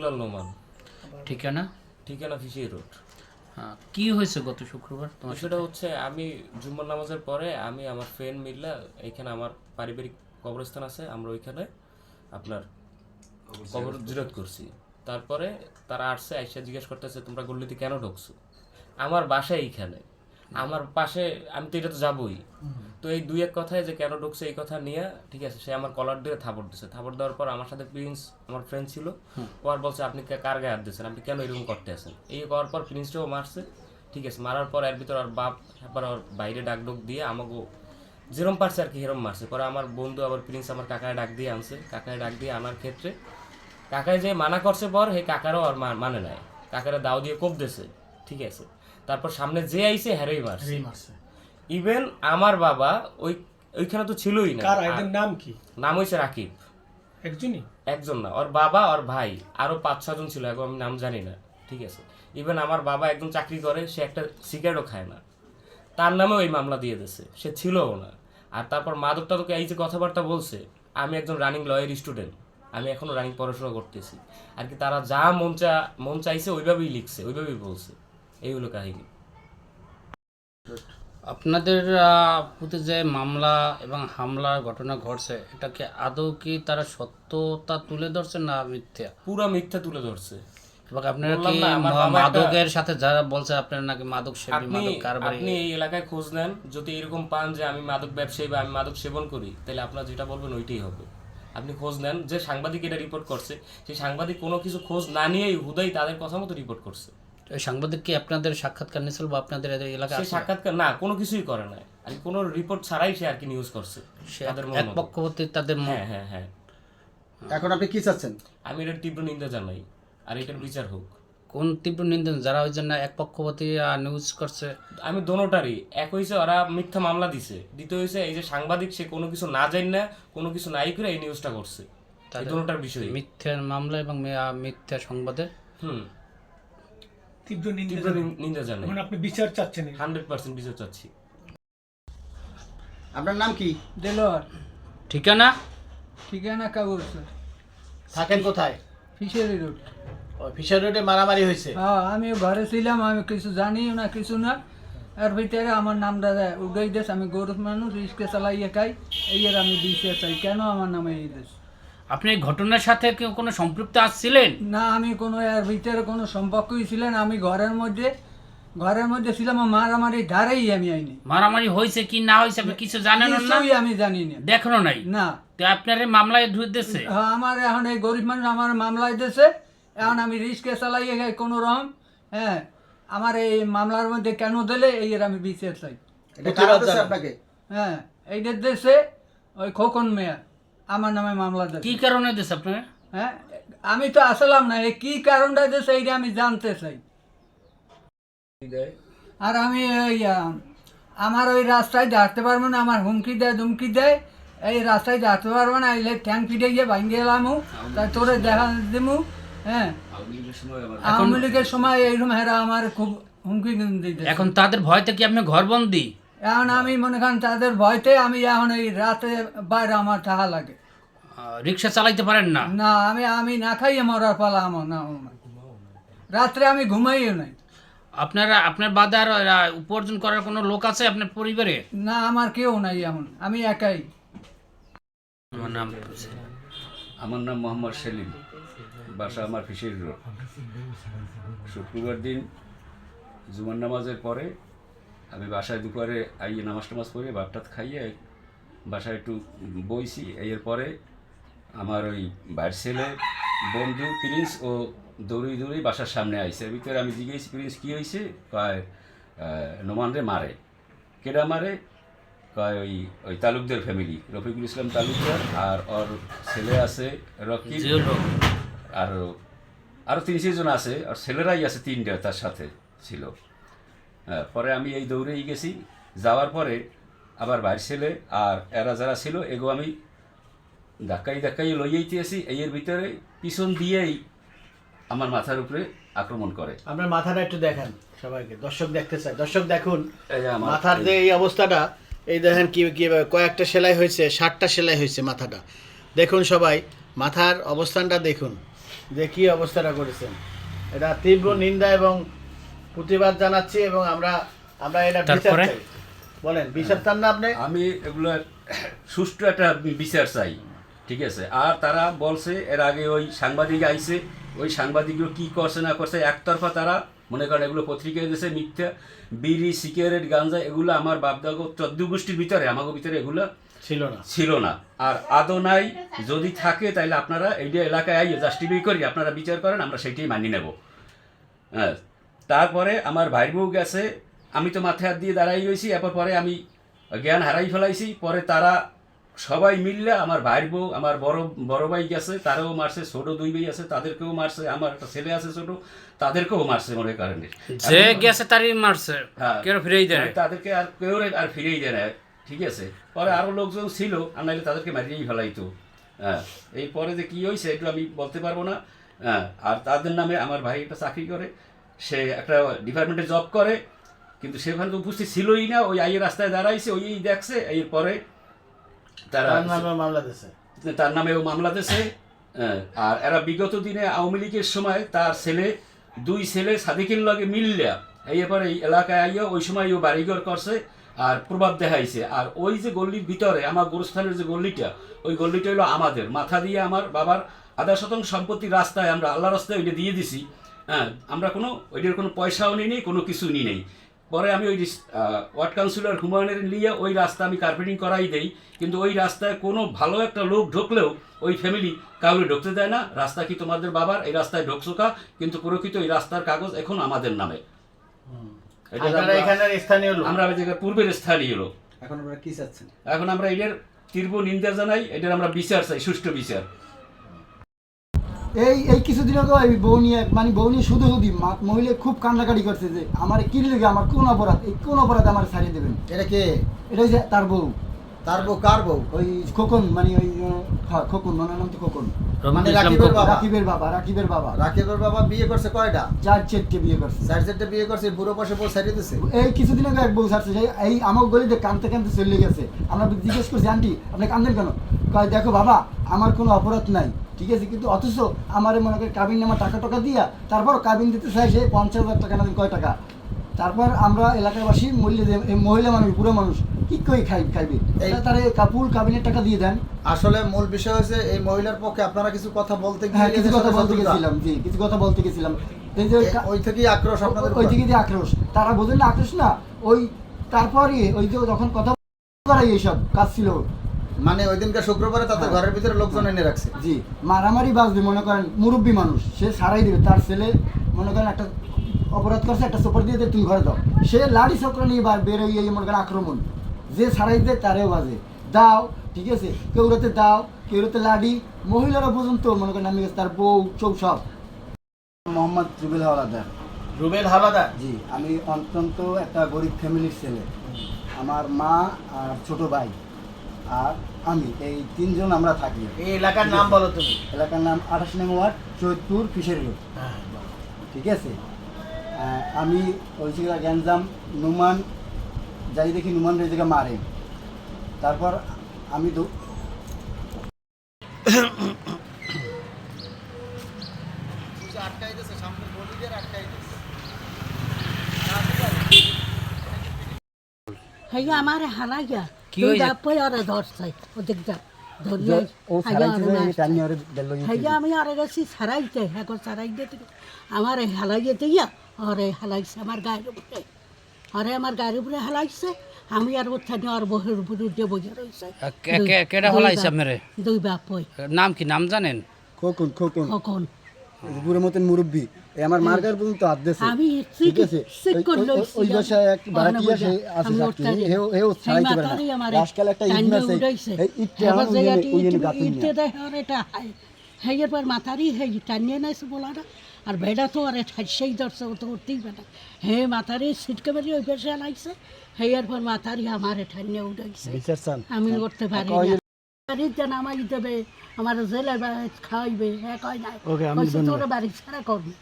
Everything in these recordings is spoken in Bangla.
আব্দুল্লাহ নোমান ঠিকানা? ঠিকানা ফিশি রোড। হ্যাঁ, কি হয়েছে গত শুক্রবার? তোমার বিষয়টা হচ্ছে আমি জুম্মার নামাজের পরে আমি আমার ফ্রেন্ড মিল্লা এখানে আমার পারিবারিক কবরস্থান আছে আমরা ওইখানে আপনার কবর জিরত করছি। তারপরে তারা আসছে আইসা জিজ্ঞেস করতেছে তোমরা গল্লিতে কেন ঢুকছো? আমার বাসা এইখানে। আমার পাশে আমি তো এটা তো যাবই। তো এই দুই এক কথায় যে কেন ঢুকছে এই কথা নিয়ে ঠিক আছে সে আমার কলার দিয়ে থাপড় দিছে। থাপড় দেওয়ার পর আমার সাথে প্রিন্স আমার ফ্রেন্ড ছিল। ও আর বলছে আপনি কার গায়ে হাত দিয়েছেন? আপনি কেন এরকম করতে আছেন? এই করার পর প্রিন্সটাও মারছে ঠিক আছে। মারার পর এর ভিতর আর বাপ এবার ওর বাইরে ডাক ডুক দিয়ে আমাকে যেরম পারছে আর কি হেরম মারছে। পরে আমার বন্ধু আবার প্রিন্স আমার কাকায় ডাক দিয়ে আনছে। কাকায় ডাক দিয়ে আনার ক্ষেত্রে কাকায় যে মানা করছে পর হে কাকারও আর মানে নাই। কাকারা দাও দিয়ে কোপ দিয়েছে ঠিক আছে। তারপর সামনে যে আইছে হ্যারেই মারছে ইভেন আমার বাবা ওই ওইখানে তো ছিলই না। কার আইডের নাম কি? নাম হয়েছে রাকিব। একজনই? একজন না ওর বাবা ওর ভাই আরও পাঁচ ছজন ছিল এখন আমি নাম জানি না ঠিক আছে। ইভেন আমার বাবা একজন চাকরি করে সে একটা সিগারেটও খায় না। তার নামেও ওই মামলা দিয়ে দিয়েছে সে ছিলও না। আর তারপর মাদক টাদকে এই যে কথাবার্তা বলছে আমি একজন রানিং লয়ের স্টুডেন্ট আমি এখনও রানিং পড়াশোনা করতেছি। আর কি তারা যা মন চা মন চাইছে ওইভাবেই লিখছে ওইভাবেই বলছে। এই হলো কাহিনী। আপনাদের প্রতি যে মামলা এবং হামলার ঘটনা ঘটছে এটাকে আদৌ কি তারা সত্যতা তুলে ধরছে না মিথ্যা? পুরো মিথ্যা তুলে ধরছে। এবং আপনারা কি মাদকের সাথে যারা বলছে আপনারা নাকি মাদক সেবী মাদক কারবারি? আপনি এই এলাকায় খোঁজ নেন যদি এরকম পান যে আমি মাদক ব্যবসায়ী বা আমি মাদক সেবন করি তাহলে আপনার যেটা বলবেন ওইটাই হবে। আপনি খোঁজ নেন যে সাংবাদিক এটা রিপোর্ট করছে সেই সাংবাদিক কোনো কিছু খোঁজ না নিয়েই হুদাই তাদের কথা মতো রিপোর্ট করছে। সাংবাদিক কি আপনাদের সাক্ষাৎকার নিয়েছিল বা আপনাদের এদের এলাকা সে সাক্ষাৎকার না কোনো কিছুই করে না আর কোনো রিপোর্ট ছাড়াই সে আর কি নিউজ করছে তাদের এক মতো। পক্ষবর্তী তাদের হ্যাঁ হ্যাঁ হ্যাঁ। এখন আপনি কি চাচ্ছেন? আমি এটার তীব্র নিন্দা জানাই আর এটার বিচার হোক। কোন তীব্র নিন্দন যারা ওই জন্য এক পক্ষবর্তী নিউজ করছে। আমি দোনোটারই। এক হয়েছে ওরা মিথ্যা মামলা দিছে দ্বিতীয় হয়েছে এই যে সাংবাদিক সে কোনো কিছু না জানি না কোনো কিছু নাই করে এই নিউজটা করছে। দোনোটার বিষয় মিথ্যার মামলা এবং মিথ্যা সংবাদে? হুম। তীব্র নিন্দা নিন্দা জানাই। এখন আপনি বিচার চাচ্ছেন হান্ড্রেড পার্সেন্ট বিচার চাচ্ছি। আপনার নাম কি? দেলোয়ার। ঠিকানা? ঠিকানা কাবুল স্যার থাকেন কোথায়? Fishery road. ফিশার রোডে মারামারি হয়েছে? হ্যাঁ আমি ঘরে ছিলাম আমি কিছু জানি না কিছু না। আর ভিতরে আমার নাম দাদা উগাই দেশ আমি গরিব মানুষ রিস্কে চালাইয়ে খাই। এই এর আমি দিতে চাই। কেন আমার নামে এই দেশ? আপনি এই ঘটনার সাথে কি কোনো সম্পৃক্ত আসছিলেন? না আমি কোনো এর ভিতরে কোনো সম্পর্কই ছিলেন আমি ঘরের মধ্যে ঘরের মধ্যে ছিলাম মারামারি ধারেই আমি আইনি। মারামারি হয়েছে কি না হয়েছে আপনি কিছু জানেন না? কিছুই আমি জানি না। দেখনো নাই? না। তো আপনার এই মামলায় ঢুকতেছে হ্যাঁ, আমার এখন এই গরিব মানুষ আমার মামলায় দিয়েছে এখন আমি রিস্কে চালাইয়ে খাই কোনো রকম হ্যাঁ আমার এই মামলার মধ্যে কেন দিলে? এই এর আমি বিচার চাই। এটা কারা দিয়েছে আপনাকে? হ্যাঁ এইটার দেশে ওই খোকন মেয়া। আমার নামে মামলা কি দিয়েছে কারণে দিছে আপনার হ্যাঁ? আমি তো আসলাম না এই কি কারণটা দিয়েছে এইটা আমি জানতে চাই। আর আমি ওই আমার ওই রাস্তায় দাঁড়তে পারব না আমার হুমকি দেয় ধুমকি দেয়। এই রাস্তায় দাঁড়তে পারব না এলে ট্যাঙ্ক ফিটে গিয়ে ভাঙ্গে গেলাম তাই তোরে দেখা দিমু হ্যাঁ? আওয়ামী লীগের সময় এইরকম হেরা আমার খুব হুমকি দিতে এখন তাদের ভয়তে কি আপনি ঘরবন্দি? এখন আমি মনে করেন তাদের ভয়তে আমি এখন এই রাতে বাইরে আমার থাকা লাগে। রিক্সা চালাইতে পারেন না? না আমি আমি না খাইয়ে মরার পালা আমার না আমার। রাত্রে আমি ঘুমাইও নাই। আপনারা আপনার বাদে আর উপার্জন করার কোনো লোক আছে আপনার পরিবারে? না আমার কেউ নাই এমন আমি একাই। আমার নাম আমার নাম মোহাম্মদ সেলিম। বাসা আমার ফিশির রোড। শুক্রবার দিন জুমার নামাজের পরে আমি বাসায় দুপুরে আইয়ে নামাজ টামাজ পড়ে ভাতটাত খাইয়ে বাসায় একটু বইছি। এর পরে আমার ওই বাইর ছেলে বন্ধু প্রিন্স ও দৌড়ি দৌড়ি বাসার সামনে আইসে এর ভিতরে আমি জিজ্ঞেস প্রিন্স কী হয়েছে কয় নোমানরে মারে। কেডা মারে? কয় ওই ওই তালুকদের ফ্যামিলি রফিকুল ইসলাম তালুকদার আর ওর ছেলে আছে রকি আর আরও তিন চারজন আছে। আর ছেলেরাই আছে তিনটা তার সাথে ছিল। হ্যাঁ, পরে আমি এই দৌড়েই গেছি। যাওয়ার পরে আবার বাইর ছেলে আর এরা যারা ছিল এগো আমি ধাক্কাই ধাক্কাই লইয়াইতে আসি এর ভিতরে পিছন দিয়েই আমার মাথার উপরে আক্রমণ করে আপনার মাথাটা একটু দেখান সবাইকে দর্শক দেখতে চাই। দর্শক দেখুন মাথার যে এই অবস্থাটা এই দেখেন কি কীভাবে কয়েকটা সেলাই হয়েছে ষাটটা সেলাই হয়েছে মাথাটা। দেখুন সবাই মাথার অবস্থানটা দেখুন যে কী অবস্থাটা করেছেন। এটা তীব্র নিন্দা এবং প্রতিবাদ জানাচ্ছি এবং আমরা আমরা এটা বিচার চাই। বলেন বিচার চান না আপনি? আমি এগুলোর সুষ্ঠু একটা বিচার চাই। ঠিক আছে। আর তারা বলছে এর আগে ওই সাংবাদিক আইছে ওই সাংবাদিকগুলো কি করছে না করছে একতরফা তারা মনে করেন এগুলো পত্রিকায় দিয়েছে মিথ্যা বিড়ি সিগারেট গাঞ্জা এগুলো আমার বাপদাগো চোদ্দ গোষ্ঠীর ভিতরে আমাকে ভিতরে এগুলো ছিল না। ছিল না। আর আদৌ নাই যদি থাকে তাহলে আপনারা এইটা এলাকায় আইয়ে জাস্টিফাই করি আপনারা বিচার করেন আমরা সেইটাই মানি নেব। হ্যাঁ তারপরে আমার ভাইয়ের বউ গেছে আমি তো মাথায় হাত দিয়ে দাঁড়াই রয়েছি এরপর পরে আমি জ্ঞান হারাই ফেলাইছি পরে তারা সবাই মিললে আমার ভাইয়ের বউ আমার বড় বড় ভাই গেছে তারাও মারছে ছোট দুই ভাই আছে তাদেরকেও মারছে আমার একটা ছেলে আছে ছোট তাদেরকেও মারছে মনে করেন। যে গেছে তারই মারছে হ্যাঁ। কেউ ফিরেই দেয় তাদেরকে আর কেউ আর ফিরেই দেয় না ঠিক আছে। পরে আরও লোকজন ছিল আর নাহলে তাদেরকে মারিয়েই ফেলাইতো। হ্যাঁ এই পরে যে কি হয়েছে একটু আমি বলতে পারব না। হ্যাঁ আর তাদের নামে আমার ভাই একটা চাকরি করে সে একটা ডিপার্টমেন্টে জব করে কিন্তু সেখানে তো উপস্থিত ছিলই না ওই আইয়ের রাস্তায় দাঁড়াইছে ওই দেখছে এর পরে তারা নামেও মামলা দিয়েছে হ্যাঁ, আর এরা বিগত দিনে আওয়ামী লীগের সময় তার ছেলে দুই ছেলে সাদিকের লগে মিললিয়া এই এবার এই এলাকায় আইয়া ওই সময় ও বাড়িঘর করছে আর প্রভাব দেখাইছে। আর ওই যে গল্লির ভিতরে আমার গোরস্থানের যে গল্লিটা ওই গল্লিটা হলো আমাদের। মাথা দিয়ে আমার বাবার আধা শতাংশ সম্পত্তি রাস্তায় আমরা আল্লাহ রাস্তায় ওইটা দিয়ে দিছি। হ্যাঁ আমরা কোনো ওইটার কোনো পয়সাও নিই নেই কোনো কিছু নিই নেই। পরে আমি ওই ওয়ার্ড কাউন্সিলর হুমায়ুনের নিয়ে ওই রাস্তা আমি কার্পেটিং করাই দেই কিন্তু ওই রাস্তায় কোনো ভালো একটা লোক ঢুকলেও ওই ফ্যামিলি কাউকে ঢুকতে দেয় না। রাস্তা কি তোমাদের বাবার? এই রাস্তায় ঢুকছো কা? কিন্তু প্রকৃত এই রাস্তার কাগজ এখন আমাদের নামে। আমরা- আমরা পূর্বের স্থানীয় লোক। এখন আপনারা কি চাচ্ছেন? এখন আমরা এটার তীব্র নিন্দা জানাই এটার আমরা বিচার চাই সুষ্ঠু বিচার। এই এই কিছুদিন আগে এই বউ নিয়ে মানে বউ নিয়ে শুধু শুধু মহিলা খুব কান্নাকাটি করছে যে আমার কি লেগে আমার কোন অপরাধ? এই কোন অপরাধ আমার ছাড়িয়ে দেবেন? এটা কে? এটা হচ্ছে তার বউ। তার বউ কার বউ? ওই খোকন মানে ওই হ্যাঁ, খোকন মনে নাম তো খোকন। মানে রাকিবের বাবা রাকিবের বাবা রাকিবের বাবা। রাকিবের বাবা বিয়ে করছে কয়টা? চার চেটকে বিয়ে করছে। চার চারটে বিয়ে করছে বুড়ো পাশে বউ সাইডে দিছে? এই কিছুদিন আগে এক বউ ছাড়ছে এই আমার গলিতে কানতে কানতে চলে গেছে। আমরা জিজ্ঞেস করছি আন্টি আপনি কান্দেন কেন? কয় দেখো বাবা আমার কোনো অপরাধ নাই। ঠিক আছে কিন্তু অথচ আমার মনে করে কাবিন নামা টাকা টাকা দিয়া তারপর কাবিন দিতে চাই সে পঞ্চাশ হাজার টাকা না কয় টাকা? তারপর আমরা এলাকাবাসী মূল্য মহিলা মানুষ বুড়ো মানুষ কি করে খাই খাইবে? তারা কাপুল কাবিনের টাকা দিয়ে দেন। আসলে মূল বিষয় হচ্ছে এই মহিলার পক্ষে আপনারা কিছু কথা বলতে গিয়ে হ্যাঁ কিছু কথা বলতে গেছিলাম জি কিছু কথা বলতে গেছিলাম। এই যে ওই থেকেই আক্রোশ আপনাদের ওই যে আক্রোশ। তারা বোঝেন না আক্রোশ না ওই তারপরই ওই যে যখন কথা করাই এইসব কাজ ছিল। মানে ওই দিনকে শুক্রবারে তাদের হ্যাঁ। ঘরের ভিতরে লোকজন এনে রাখছে। জি। মারামারি বাজবে মনে করেন মুরব্বী মানুষ সে সারাই দেবে তার ছেলে মনে করেন একটা অপরাধ করছে একটা সুপার দিয়ে তুমি ঘরে দাও। সে লাড়ি চক্র নিয়ে বার বেরোয় এই মনে করেন আক্রমণ। যে সারাই দেয় তারেও বাজে। দাও ঠিক আছে? কেউ রাতে দাও কেউ রাতে লাডি মহিলারা পর্যন্ত মনে করেন আমি তার বউ চৌ সব। মোহাম্মদ রুবেল হাওলাদার। রুবেল হাওলাদার? জি আমি অত্যন্ত একটা গরিব ফ্যামিলির ছেলে। আমার মা আর ছোট ভাই। আর আমি এই তিনজন আমরা থাকি। এই এলাকার নাম বলো তুমি। এলাকার নাম আঠাশ নং ওয়ার্ড চৈতপুর ফিশারি রোড। ঠিক আছে? আমি ওই জায়গা গ্যাঞ্জাম নুমান যাই দেখি নুমান ওই জায়গা মারে। তারপর আমি তো হ্যাঁ আমার হালাইয়া কি ধরিয়া ও সারাইছে এই টানি বেল্লো হ্যাঁ আমি আরে গেছি সারাইতে হ্যাঁ সারাইতে থেকে আমার এই হালাইয়ে দিয়া ওরে হালাইছে আমার গায়ের উপরে। আরে আমার গায়ের উপরে হালাইছে আমি আর ওখানে আর বহের উপরে উঠে বসে রয়েছে। কে- কে- কেডা হলাইছে আপনারে? দুই বাপই নাম কি নাম জানেন? খোকন খোকন। কখন বুড়ো মতন মুরব্বী। আমার মার্কার পর্যন্ত হাত দিয়েছে। আমি ঠিক আছে? ওই-। বাসায় এক ভাড়াটিয়া ওখানে সে আছে আমি চাকরি হেও হেও ছাড়াইতে পারে না। আমারে একটা ইট উড়াইছে। এই ইটটা জায়গাটি ওই ইট- গাতুন এটা হেয়ের পর মাথারই হে টানিয়ে নাইছে বলাটা। আর বেড়া তো আর সেই ধরছে ও তো উঠতেই পারে হে মাথারই ছিটকে বেরিয়ে ওই পেশে লাইছে হেয়ের পর মাথারই আমার উঠাইছে। বিচার আমি করতে পারি না। নামাই দেবে। আমার জেলে খাওয়াইবে হ্যাঁ কয় না তোর বাড়ি ছাড়া করবি।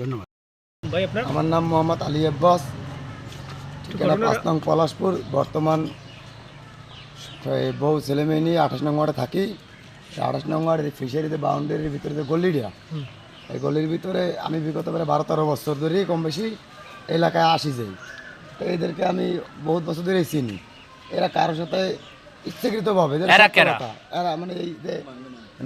ধন্যবাদ। আমার নাম মোহাম্মদ আলী আব্বাস। ঠিকানা পাঁচ নং পলাশপুর বর্তমান এই বউ ছেলে মেয়ে নিয়ে আঠাশ নং ওয়ার্ডে থাকি। আঠাশ নং ওয়ার্ডের ফিশারিতে বাউন্ডারির ভিতরে যে গল্লিটা এই গলির ভিতরে আমি বিগত প্রায় বারো তেরো বছর ধরেই কম বেশি এলাকায় আসি যাই। তো এদেরকে আমি বহুত বছর ধরেই চিনি। এরা কারোর সাথে ইচ্ছাকৃতভাবে এরা কেরা? এরা মানে এই যে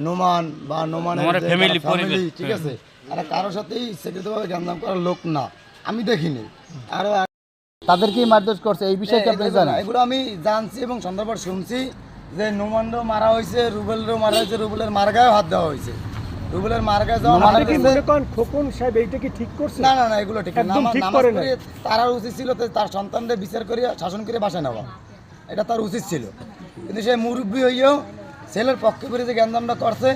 নোমান বা নোমানের family, পরিবেশ, ঠিক আছে? এরা কারোর সাথেই ইচ্ছাকৃতভাবে করার লোক না। আমি দেখিনি। তাদেরকেই মারধর করছে এই বিষয়ে আপনি জানেন? এগুলো আমি জানছি এবং শুনছি যে নোমানরও মারা হয়েছে রুবেলেরও মারা হয়েছে রুবেলের মার্গায়ও হাত দেওয়া হয়েছে। রুবেলের মার্গায় যাওয়া মারা কি গেছে খোকন সাহেব এইটা কি ঠিক করছে? না না না এগুলো ঠিক না। পড়িয়ে উচিত ছিল তার সন্তানদের বিচার করে শাসন করে বাসায় নেওয়া। এটা তার উচিত ছিল। কিন্তু সে মুরব্বী হইয়াও ছেলের পক্ষে করে যে জ্ঞানদামটা করছে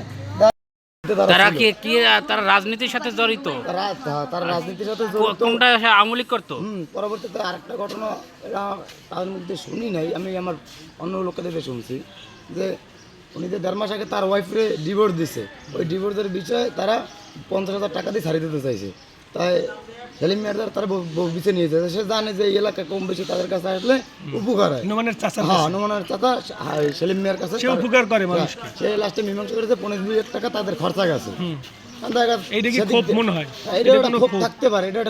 তারা তারা কি কি তারা রাজনীতির সাথে জড়িত? তারা- রাজনীতির সাথে কো- জড়িত। কোনটা সে আমলিক করতো? হুম পরবর্তীতে আরেকটা ঘটনা এটা তার মধ্যে শুনি নাই আমি আমার অন্য শুনছি যে উনি যে দেড় মাস আগে তার ওয়াইফরে ডিভোর্স দিছে। ওই ডিভোর্সের বিষয়ে তারা পঞ্চাশ হাজার টাকা দিয়ে ছাড়িয়ে দিতে চাইছে। তাই সেলিম মিয়ার তারা বউ- নিয়ে বিছে নিয়েছে। সে জানে যে এই এলাকা কম বেশি তাদের কাছে আসলে উপকার হয়। নোমানের চাচা হ্যাঁ নোমানের চাচা হ্যাঁ, সেলিম মিয়ার কাছে সে উপকার করে মানুষ সে লাস্টে মীমাংসা করেছে পনেরো দুই টাকা তাদের খরচা গেছে। এইটা কি খুব মনে হয়? এটা এটা ক্ষোভ? থাকতে পারে এটা